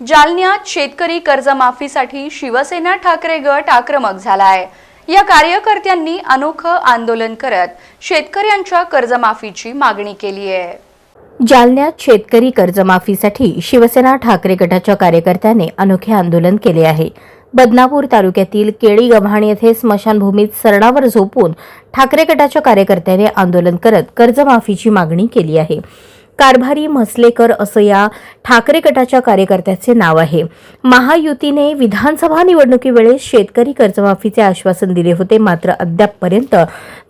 जालन्यात शेतकरी कर्जमाफीसाठी शिवसेना ठाकरे गट आक्रमक झाला आहे या कार्यकर्त्यांनी अनोखं आंदोलन करत शेतकऱ्यांच्या कर्जमाफीची मागणी केली आहे. जालन्यात शेतकरी कर्जमाफीसाठी शिवसेना ठाकरे गटाच्या कार्यकर्त्याने अनोखे आंदोलन केले आहे. बदनापूर तालुक्यातील केळी गव्हाण येथे स्मशानभूमीत सरणावर झोपून ठाकरे गटाच्या कार्यकर्त्याने आंदोलन करत कर्जमाफीची मागणी केली आहे. कारभारी म्हसलेकर असं या ठाकरे गटाच्या कार्यकर्त्याचे नाव आहे. महायुतीने विधानसभा निवडणुकीवेळेस शेतकरी कर्जमाफीचे आश्वासन दिले होते. मात्र अद्यापपर्यंत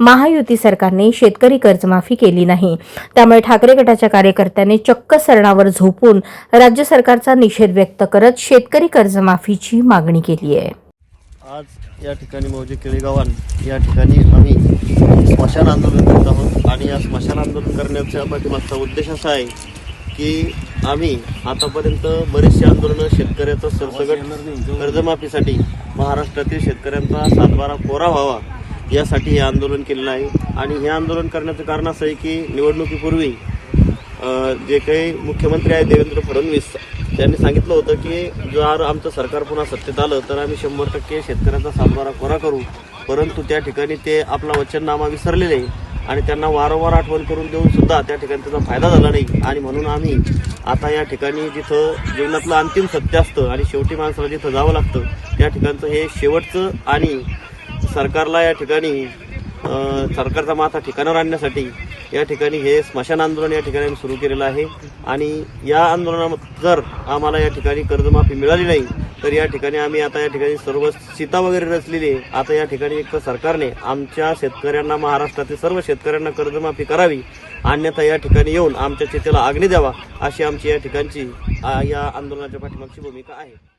महायुती सरकारने शेतकरी कर्जमाफी केली नाही. त्यामुळे ठाकरे गटाच्या कार्यकर्त्याने चक्क सरणावर झोपून राज्य सरकारचा निषेध व्यक्त करत शेतकरी कर्जमाफीची मागणी केली आहे. आज या ठिकाणी मौजे केळेगावान या ठिकाणी आम्ही स्मशान आंदोलन आणि या स्मशान आंदोलन करण्याचा पाठीमागचा उद्देश असा आहे की आम्ही आतापर्यंत बरेचसे आंदोलनं शेतकऱ्याचं सरसगट कर्जमाफीसाठी महाराष्ट्रातील शेतकऱ्यांचा सातबारा कोरा व्हावा यासाठी हे आंदोलन केलेलं आहे. आणि हे आंदोलन करण्याचं कारण असं आहे की निवडणुकीपूर्वी जे काही मुख्यमंत्री आहेत देवेंद्र फडणवीस त्यांनी सांगितलं होतं की जर आमचं सरकार पुन्हा सत्तेत आलं तर आम्ही शंभर टक्के शेतकऱ्यांचा सातबारा कोरा करू. परंतु त्या ठिकाणी ते आपला वचननामा विसरलेले. आहे आणि त्यांना वारंवार आठवण करून देऊन सुद्धा त्या ठिकाणी त्याचा फायदा झाला नाही. आणि म्हणून आम्ही आता या ठिकाणी जिथं जीवनातलं अंतिम सत्य असतं आणि शेवटी माणसाला जिथं जावं लागतं त्या ठिकाणचं हे शेवटचं आणि सरकारला या ठिकाणी सरकारचा माथा ठिकाणावर आणण्यासाठी या ठिकाणी हे स्मशान आंदोलन या ठिकाणी आम्ही सुरू केलेलं आहे. आणि या आंदोलनात जर आम्हाला या ठिकाणी कर्जमाफी मिळाली नाही तर या ठिकाणी आम्ही आता या ठिकाणी सर्व सीता वगैरे रचलेली आहे. आता या ठिकाणी एक तर सरकारने आमच्या शेतकऱ्यांना महाराष्ट्रातील सर्व शेतकऱ्यांना कर्जमाफी करावी. अन्यथा या ठिकाणी येऊन आमच्या शेतीला आग्नी द्यावा अशी आमची या ठिकाणची या आंदोलनाच्या पाठीमागची भूमिका आहे.